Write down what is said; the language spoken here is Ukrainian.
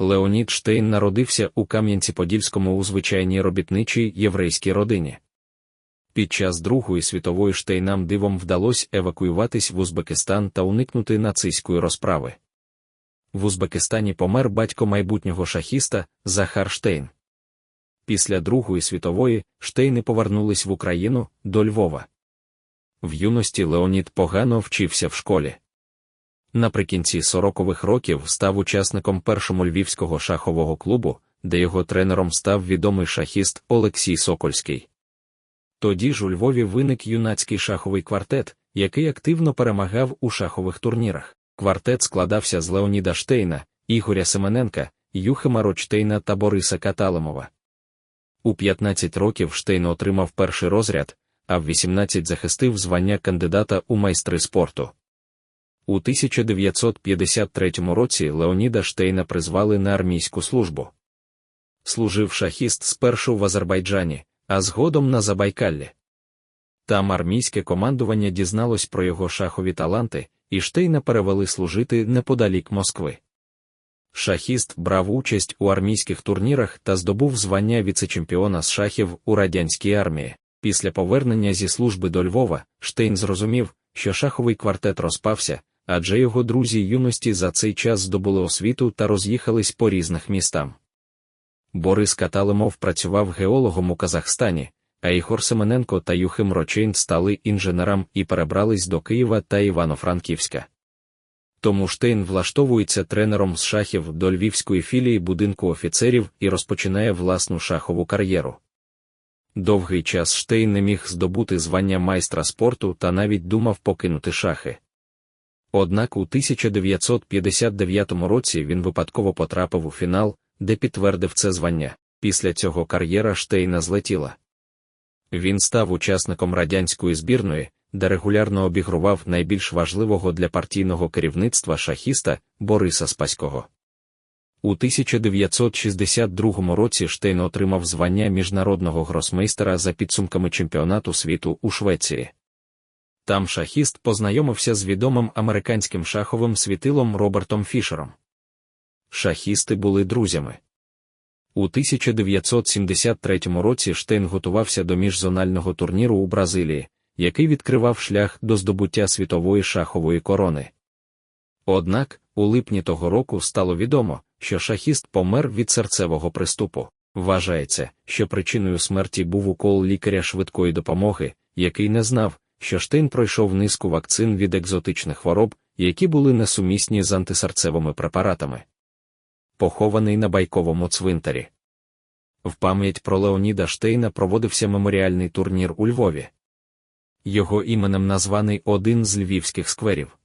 Леонід Штейн народився у Кам'янці-Подільському у звичайній робітничій єврейській родині. Під час Другої світової Штейнам дивом вдалося евакуюватись в Узбекистан та уникнути нацистської розправи. В Узбекистані помер батько майбутнього шахіста Захар Штейн. Після Другої світової Штейни повернулись в Україну до Львова. В юності Леонід погано вчився в школі. Наприкінці 40-х років став учасником першому львівського шахового клубу, де його тренером став відомий шахіст Олексій Сокольський. Тоді ж у Львові виник юнацький шаховий квартет, який активно перемагав у шахових турнірах. Квартет складався з Леоніда Штейна, Ігоря Семененка, Юхима Рочтейна та Бориса Каталимова. У 15 років Штейн отримав перший розряд, а в 18 захистив звання кандидата у майстри спорту. У 1953 році Леоніда Штейна призвали на армійську службу. Служив шахіст спершу в Азербайджані, а згодом на Забайкаллі. Там армійське командування дізналось про його шахові таланти, і Штейна перевели служити неподалік Москви. Шахіст брав участь у армійських турнірах та здобув звання віцечемпіона з шахів у радянській армії. Після повернення зі служби до Львова Штейн зрозумів, що шаховий квартет розпався, адже його друзі юності за цей час здобули освіту та роз'їхались по різних містам. Борис Каталимов працював геологом у Казахстані, а Ігор Семененко та Юхим Рочейн стали інженерам і перебрались до Києва та Івано-Франківська. Тому Штейн влаштовується тренером з шахів до львівської філії будинку офіцерів і розпочинає власну шахову кар'єру. Довгий час Штейн не міг здобути звання майстра спорту та навіть думав покинути шахи. Однак у 1959 році він випадково потрапив у фінал, де підтвердив це звання. Після цього кар'єра Штейна злетіла. Він став учасником радянської збірної, де регулярно обігрував найбільш важливого для партійного керівництва шахіста Бориса Спаського. У 1962 році Штейн отримав звання міжнародного гросмейстера за підсумками чемпіонату світу у Швеції. Там шахіст познайомився з відомим американським шаховим світилом Робертом Фішером. Шахісти були друзями. У 1973 році Штейн готувався до міжзонального турніру у Бразилії, який відкривав шлях до здобуття світової шахової корони. Однак, у липні того року стало відомо, що шахіст помер від серцевого приступу. Вважається, що причиною смерті був укол лікаря швидкої допомоги, який не знав, що Штейн пройшов низку вакцин від екзотичних хвороб, які були несумісні з антисерцевими препаратами. Похований на байковому цвинтарі. В пам'ять про Леоніда Штейна проводився меморіальний турнір у Львові. Його іменем названий один з львівських скверів.